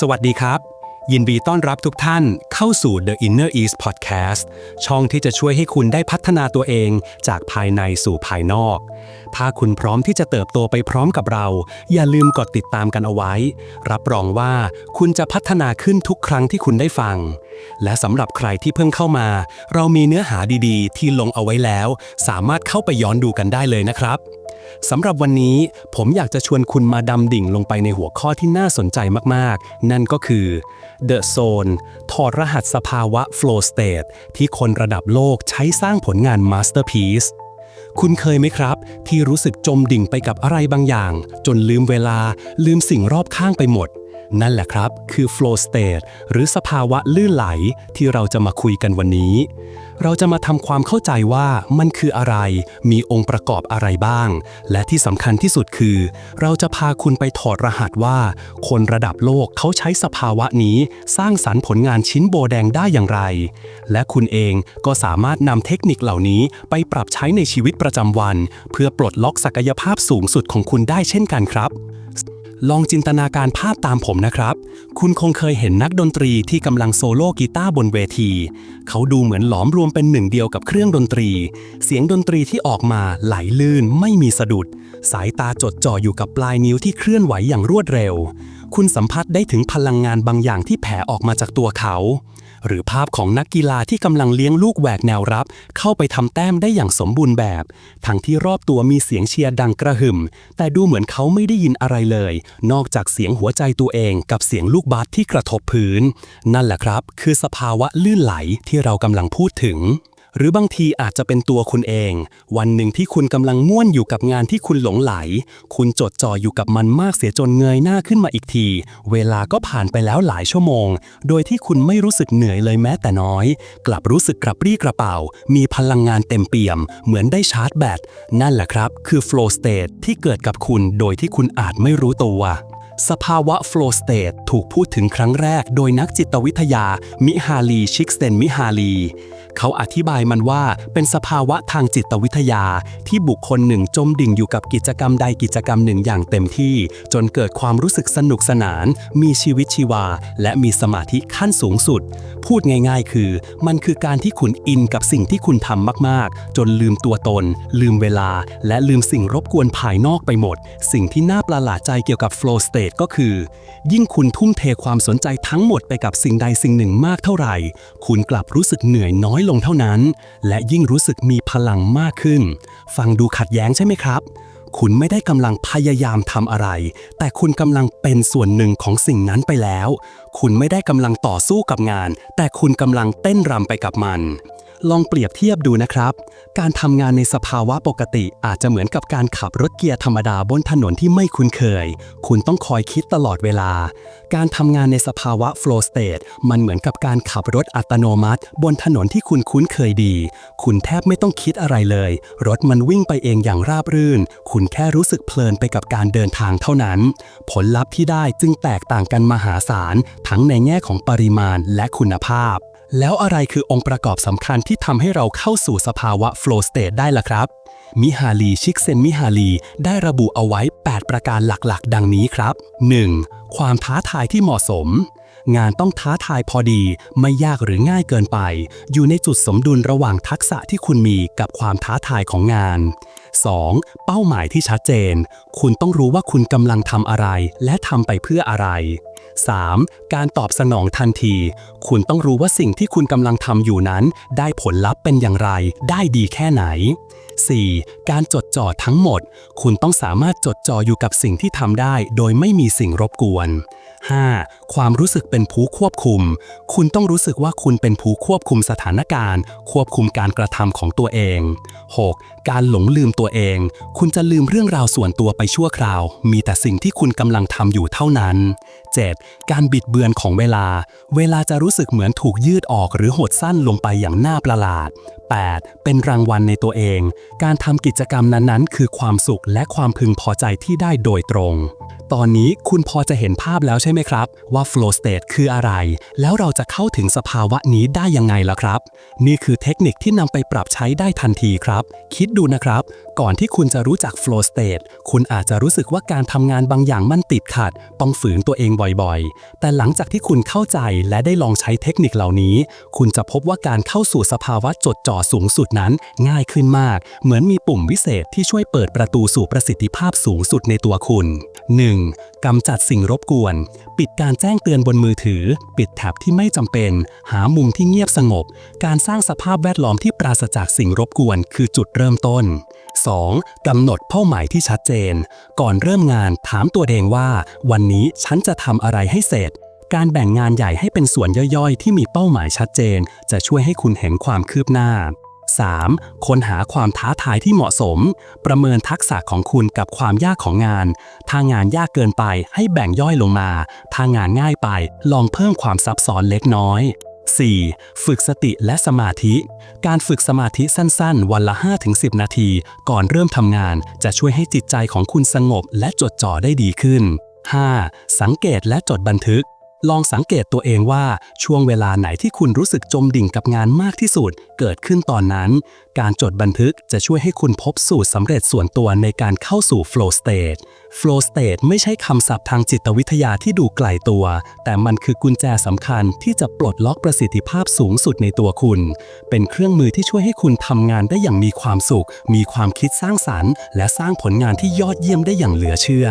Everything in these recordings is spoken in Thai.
สวัสดีครับ ยินดีต้อนรับทุกท่านเข้าสู่ The Inner East Podcast ช่องที่จะช่วยให้คุณได้พัฒนาตัวเองจากภายในสู่ภายนอก ถ้าคุณพร้อมที่จะเติบโตไปพร้อมกับเรา อย่าลืมกดติดตามกันเอาไว้ รับรองว่าคุณจะพัฒนาขึ้นทุกครั้งที่คุณได้ฟัง และสำหรับใครที่เพิ่งเข้ามา เรามีเนื้อหาดีๆ ที่ลงเอาไว้แล้ว สามารถเข้าไปย้อนดูกันได้เลยนะครับ สำหรับวันนี้ผมอยากจะชวนคุณมาดำดิ่งลงไปในหัวข้อที่น่าสนใจมากๆ นั่นก็คือ The Zone ถอดรหัสสภาวะ Flow State ที่คนระดับโลกใช้สร้างผลงาน Masterpiece คุณเคยไหมครับ ที่รู้สึกจมดิ่งไปกับอะไรบางอย่าง จนลืมเวลาลืมสิ่งรอบข้างไปหมด นั่นแหละครับ คือ flow state หรือสภาวะลื่นไหลที่เราจะมาคุยกันวันนี้ เราจะมาทำความเข้าใจว่ามันคืออะไร มีองค์ประกอบอะไรบ้าง และที่สำคัญที่สุดคือ เราจะพาคุณไปถอดรหัสว่า คนระดับโลกเขาใช้สภาวะนี้ สร้างสรรค์ผลงานชิ้นโบแดงได้อย่างไร และคุณเองก็สามารถนำเทคนิคเหล่านี้ไปปรับใช้ในชีวิตประจำวัน เพื่อปลดล็อกศักยภาพสูงสุดของคุณได้เช่นกันครับ ลองจินตนาการภาพตามผมนะครับ คุณคงเคยเห็นนักดนตรีที่กำลังโซโล่กีตาร์บนเวที เขาดูเหมือนหลอมรวมเป็นหนึ่งเดียวกับเครื่องดนตรี เสียงดนตรีที่ออกมาไหลลื่นไม่มีสะดุด สายตาจดจ่ออยู่กับปลายนิ้วที่เคลื่อนไหวอย่างรวดเร็ว คุณสัมผัสได้ถึงพลังงานบางอย่างที่แผ่ออกมาจากตัวเขา หรือภาพของนักกีฬาที่กำลังเลี้ยงลูกแหวกแนวรับ เข้าไปทำแต้มได้อย่างสมบูรณ์แบบ ทั้งที่รอบตัวมีเสียงเชียร์ดังกระหึ่ม แต่ดูเหมือนเขาไม่ได้ยินอะไรเลย นอกจากเสียงหัวใจตัวเองกับเสียงลูกบาสที่กระทบพื้น นั่นแหละครับ คือสภาวะลื่นไหลที่เรากำลังพูดถึง หรือบางทีอาจจะเป็นตัวคุณเอง วันหนึ่งที่คุณกำลังง่วนอยู่กับงานที่คุณหลงไหล คุณจดจ่ออยู่กับมันมากเสียจนเงยหน้าขึ้นมาอีกที เวลาก็ผ่านไปแล้วหลายชั่วโมง โดยที่คุณไม่รู้สึกเหนื่อยเลยแม้แต่น้อย กลับรู้สึกกระปรี้กระเป๋า มีพลังงานเต็มเปี่ยม เหมือนได้ชาร์จแบตนั่นแหละครับ คือ flow state ที่เกิดกับคุณโดยที่คุณอาจไม่รู้ตัว สภาวะ flow state ถูกพูดถึงครั้งแรกโดยนักจิตวิทยา มิฮาลี ชิกเซนมิฮาลี เขาอธิบายมันว่าเป็นสภาวะทางจิตวิทยาที่บุคคลหนึ่งจมดิ่งอยู่กับกิจกรรมใดกิจกรรมหนึ่งอย่างเต็มที่ จนเกิดความรู้สึกสนุกสนาน มีชีวิตชีวา และมีสมาธิขั้นสูงสุด พูดง่ายๆ คือ มันคือการที่คุณอินกับสิ่งที่คุณทำมากๆ จนลืมตัวตน ลืมเวลา และลืมสิ่งรบกวนภายนอกไปหมด สิ่งที่น่าประหลาดใจเกี่ยวกับ flow ก็คือ ยิ่งคุณทุ่มเทความสนใจทั้งหมดไปกับสิ่งใดสิ่งหนึ่งมากเท่าไหร่ คุณกลับรู้สึกเหนื่อยน้อยลงเท่านั้น และยิ่งรู้สึกมีพลังมากขึ้น ฟังดูขัดแย้งใช่ไหมครับ คุณไม่ได้กำลังพยายามทำอะไร แต่คุณกำลังเป็นส่วนหนึ่งของสิ่งนั้นไปแล้ว คุณไม่ได้กำลังต่อสู้กับงาน แต่คุณกำลังเต้นรำไปกับมัน ลองเปรียบเทียบดูนะครับ การทำงานในสภาวะปกติอาจจะเหมือนกับการขับรถเกียร์ธรรมดาบนถนนที่ไม่คุ้นเคย คุณต้องคอยคิดตลอดเวลา การทำงานในสภาวะ flow state มันเหมือนกับการขับรถอัตโนมัติ บนถนนที่คุณคุ้นเคยดี คุณแทบไม่ต้องคิดอะไรเลย รถมันวิ่งไปเองอย่างราบรื่น คุณแค่รู้สึกเพลินไปกับการเดินทางเท่านั้น ผลลัพธ์ที่ได้จึงแตกต่างกันมหาศาลทั้งในแง่ของปริมาณและคุณภาพ แล้วอะไรคือองค์ประกอบสำคัญที่ทำให้เราเข้าสู่สภาวะ flow state ได้ล่ะครับ มิฮาลีชิกเซนมิฮาลีได้ระบุเอาไว้ 8 ประการหลักๆ ดังนี้ครับ 1. ความท้าทายที่เหมาะสม งานต้องท้าทายพอดี ไม่ยากหรือง่ายเกินไป อยู่ในจุดสมดุลระหว่างทักษะที่คุณมีกับความท้าทายของงาน 2. เป้าหมายที่ชัดเจน คุณต้องรู้ว่าคุณกำลังทำอะไร และทำไปเพื่ออะไร 3. การตอบสนองทันที คุณต้องรู้ว่าสิ่งที่คุณกำลังทำอยู่นั้น ได้ผลลัพธ์เป็นอย่างไร ได้ดีแค่ไหน 4. การจดจ่อทั้งหมด คุณต้องสามารถจดจ่ออยู่กับสิ่งที่ทำได้ โดยไม่มีสิ่งรบกวน 5. ความรู้สึกเป็นผู้ควบคุม คุณต้องรู้สึกว่าคุณเป็นผู้ควบคุมสถานการณ์ ควบคุมการกระทำของตัวเอง 6. การหลงลืมตัวเอง คุณจะลืมเรื่องราวส่วนตัวไปชั่วคราว มีแต่สิ่งที่คุณกำลังทำอยู่เท่านั้น 7. การบิดเบือนของเวลา เวลาจะรู้สึกเหมือนถูกยืดออกหรือหดสั้นลงไปอย่างน่าประหลาด 8. เป็นรางวัลในตัวเอง การทำกิจกรรมนั้นๆ คือความสุขและความพึงพอใจที่ได้โดยตรง ตอนนี้คุณพอจะเห็นภาพแล้วใช่ไหมครับ ว่า flow state คืออะไร แล้วเราจะเข้าถึงสภาวะนี้ได้ยังไงล่ะครับ นี่คือเทคนิคที่นำไปปรับใช้ได้ทันทีครับ คิดดูนะครับ ก่อนที่คุณจะรู้จัก flow state คุณอาจจะรู้สึกว่าการทำงานบางอย่างมันติดขัด ต้องฝืนตัวเองวบ่อยๆ แต่หลังจากที่คุณเข้าใจและได้ลองใช้เทคนิคเหล่านี้ คุณจะพบว่าการเข้าสู่สภาวะจดจ่อสูงสุดนั้นง่ายขึ้นมาก เหมือนมีปุ่มวิเศษที่ช่วยเปิดประตูสู่ประสิทธิภาพสูงสุดในตัวคุณ 1. กำจัดสิ่งรบกวนปิดการแจ้งเตือนบนมือถือ ปิดแท็บที่ไม่จำเป็น หามุมที่เงียบสงบ การสร้างสภาพแวดล้อมที่ปราศจากสิ่งรบกวนคือจุดเริ่มต้น 2. กำหนดเป้าหมายที่ชัดเจน ก่อนเริ่มงานถามตัวเองว่า วันนี้ฉันจะทำอะไรให้เสร็จ การแบ่งงานใหญ่ให้เป็นส่วนย่อยๆ ที่มีเป้าหมายชัดเจน จะช่วยให้คุณเห็นความคืบหน้า 3. ค้นหาความท้าทายที่เหมาะสม ประเมินทักษะของคุณกับความยากของงาน ถ้างานยากเกินไปให้แบ่งย่อยลงมา ถ้างานง่ายไปลองเพิ่มความซับซ้อนเล็กน้อย 4. ฝึกสติและสมาธิ การฝึกสมาธิสั้นๆ วันละ 5-10 นาที ก่อนเริ่มทำงาน จะช่วยให้จิตใจของคุณสงบและจดจ่อได้ดีขึ้น 5. สังเกตและจดบันทึก ลองสังเกตตัวเองว่าช่วงเวลาไหนที่คุณรู้สึกจมดิ่งกับงานมากที่สุด เกิดขึ้นตอนนั้น การจดบันทึกจะช่วยให้คุณพบสูตรสำเร็จส่วนตัวในการเข้าสู่ flow state flow state ไม่ใช่คำศัพท์ทางจิตวิทยาที่ดูไกลตัว แต่มันคือกุญแจสำคัญที่จะปลดล็อกประสิทธิภาพสูงสุดในตัวคุณ เป็นเครื่องมือที่ช่วยให้คุณทำงานได้อย่างมีความสุข มีความคิดสร้างสรรค์ และสร้างผลงานที่ยอดเยี่ยมได้อย่างเหลือเชื่อ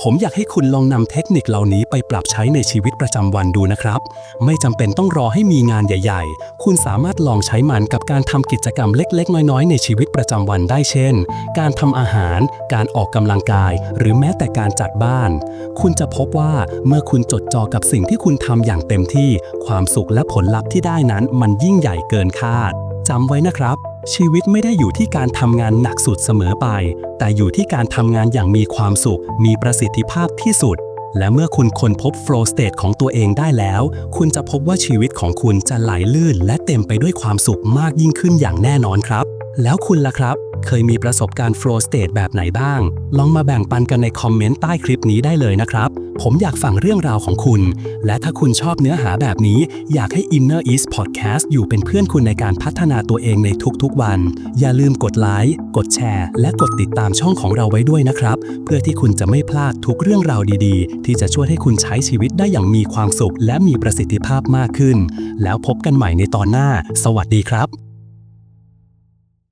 ผมอยากให้คุณลองนำเทคนิคเหล่านี้ไปปรับใช้ในชีวิตประจำวันดูนะครับ ไม่จำเป็นต้องรอให้มีงานใหญ่ ๆ คุณสามารถลองใช้มันกับการทำกิจกรรมเล็กๆ น้อยๆ ในชีวิตประจำวันได้เช่น การทำอาหาร การออกกำลังกาย หรือแม้แต่การจัดบ้าน คุณจะพบว่าเมื่อคุณจดจ่อกับสิ่งที่คุณทำอย่างเต็มที่ ความสุขและผลลัพธ์ที่ได้นั้นมันยิ่งใหญ่เกินคาดจำไว้นะครับ ชีวิตไม่ได้อยู่ที่การทำงานหนักสุดเสมอไป แต่อยู่ที่การทำงานอย่างมีความสุข มีประสิทธิภาพที่สุด และเมื่อคุณค้นพบ flow state ของตัวเองได้แล้ว คุณจะพบว่าชีวิตของคุณจะไหลลื่น และเต็มไปด้วยความสุขมากยิ่งขึ้นอย่างแน่นอนครับ แล้วคุณล่ะครับ เคยมีประสบการณ์ flow state แบบไหนบ้าง ลองมาแบ่งปันกันในคอมเมนต์ใต้คลิปนี้ได้เลยนะครับ ผมอยากฟังเรื่องราวของคุณ และถ้าคุณชอบเนื้อหาแบบนี้ อยากให้ Inner East Podcast อยู่เป็นเพื่อนคุณในการพัฒนาตัวเองในทุกๆวัน อย่าลืมกดไลค์กดแชร์ และกดติดตามช่องของเราไว้ด้วยนะครับ เพื่อที่คุณจะไม่พลาดทุกเรื่องราวดีๆ ที่จะช่วยให้คุณใช้ชีวิตได้อย่างมีความสุข และมีประสิทธิภาพมากขึ้น แล้วพบกันใหม่ในตอนหน้า สวัสดีครับ